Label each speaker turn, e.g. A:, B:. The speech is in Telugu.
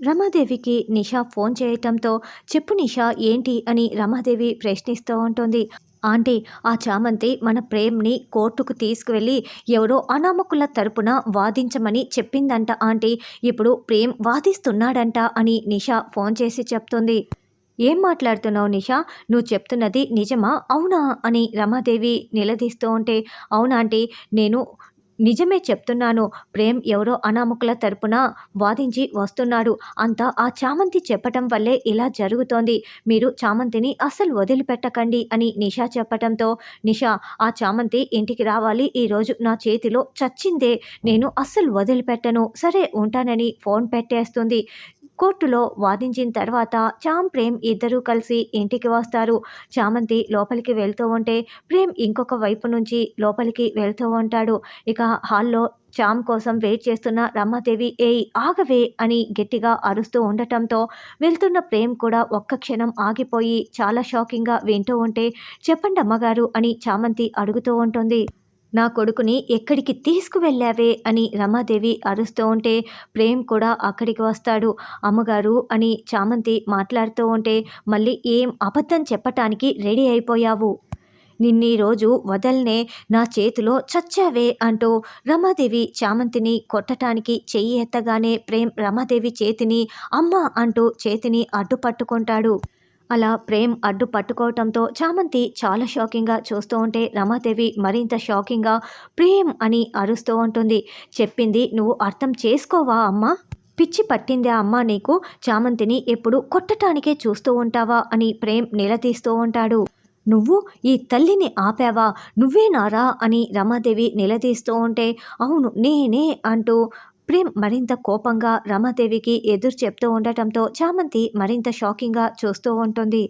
A: రమాదేవికి నిషా ఫోన్ చేయటంతో చెప్పు నిషా ఏంటి? అని రమాదేవి ప్రశ్నిస్తూ ఉంటుంది. ఆంటీ ఆ చామంతి మన ప్రేమ్ని కోర్టుకు తీసుకువెళ్ళి ఎవరో అనామకుల తరపున వాదించమని చెప్పిందంట ఆంటీ. ఇప్పుడు ప్రేమ్ వాదిస్తున్నాడంట అని నిషా ఫోన్ చేసి చెప్తుంది. ఏం మాట్లాడుతున్నావు నిషా? నువ్వు చెప్తున్నది నిజమా? అవునా? అని రమాదేవి నిలదీస్తూ ఉంటే అవునా ఆంటీ నేను నిజమే చెప్తున్నాను ప్రేమ్ ఎవరో అనామకుల తరపున వాదించి వస్తున్నాడు. అంతా ఆ చామంతి చెప్పటం వల్లే ఇలా జరుగుతోంది. మీరు చామంతిని అస్సలు వదిలిపెట్టకండి అని నిషా చెప్పటంతో నిషా ఆ చామంతి ఇంటికి రావాలి ఈరోజు నా చేతిలో చచ్చిందే. నేను అస్సలు వదిలిపెట్టను. సరే ఉంటానని ఫోన్ పెట్టేస్తుంది. కోర్టులో వాదించిన తర్వాత చామ్ ప్రేమ్ ఇద్దరూ కలిసి ఇంటికి వస్తారు. చామంతి లోపలికి వెళ్తూ ఉంటే ప్రేమ్ ఇంకొక వైపు నుంచి లోపలికి వెళ్తూ ఉంటాడు. ఇక హాల్లో చామ్ కోసం వెయిట్ చేస్తున్న రమాదేవి ఏయ్ ఆగవే అని గట్టిగా అరుస్తూ ఉండటంతో వెళ్తున్న ప్రేమ్ కూడా ఒక్క క్షణం ఆగిపోయి చాలా షాకింగ్గా వింటూ ఉంటే చెప్పండి అమ్మగారు అని చామంతి అడుగుతూ ఉంటుంది. నా కొడుకుని ఎక్కడికి తీసుకువెళ్ళావే అని రమాదేవి అరుస్తూ ఉంటే ప్రేమ్ కూడా అక్కడికి వస్తాడు. అమ్మగారు అని చామంతి మాట్లాడుతూ ఉంటే మళ్ళీ ఏం అబద్ధం చెప్పటానికి రెడీ అయిపోయావు? నిన్నీ రోజు వదల్నే నా చేతిలో చచ్చావే అంటూ రమాదేవి చామంతిని కొట్టటానికి చెయ్యి ఎత్తగానే ప్రేమ్ రమాదేవి చేతిని అమ్మ అంటూ చేతిని అడ్డుపట్టుకుంటాడు. అలా ప్రేమ్ అడ్డు పట్టుకోవటంతో చామంతి చాలా షాకింగ్గా చూస్తూ ఉంటే రమాదేవి మరింత షాకింగ్గా ప్రేమ్ అని అరుస్తూ ఉంటుంది. చెప్పింది నువ్వు అర్థం చేసుకోవా అమ్మా? పిచ్చి పట్టిందే అమ్మా నీకు? చామంతిని ఎప్పుడు కొట్టటానికే చూస్తూ ఉంటావా? అని ప్రేమ్ నిలదీస్తూ ఉంటాడు. నువ్వు ఈ తల్లిని ఆపావా? నువ్వేనారా? అని రమాదేవి నిలదీస్తూ ఉంటే అవును నేనే అంటూ ప్రేమ్ మరింత కోపంగా రమాదేవికి ఎదురు చెప్తూ ఉండటంతో చామంతి మరింత షాకింగ్గా చూస్తూ ఉంటుంది.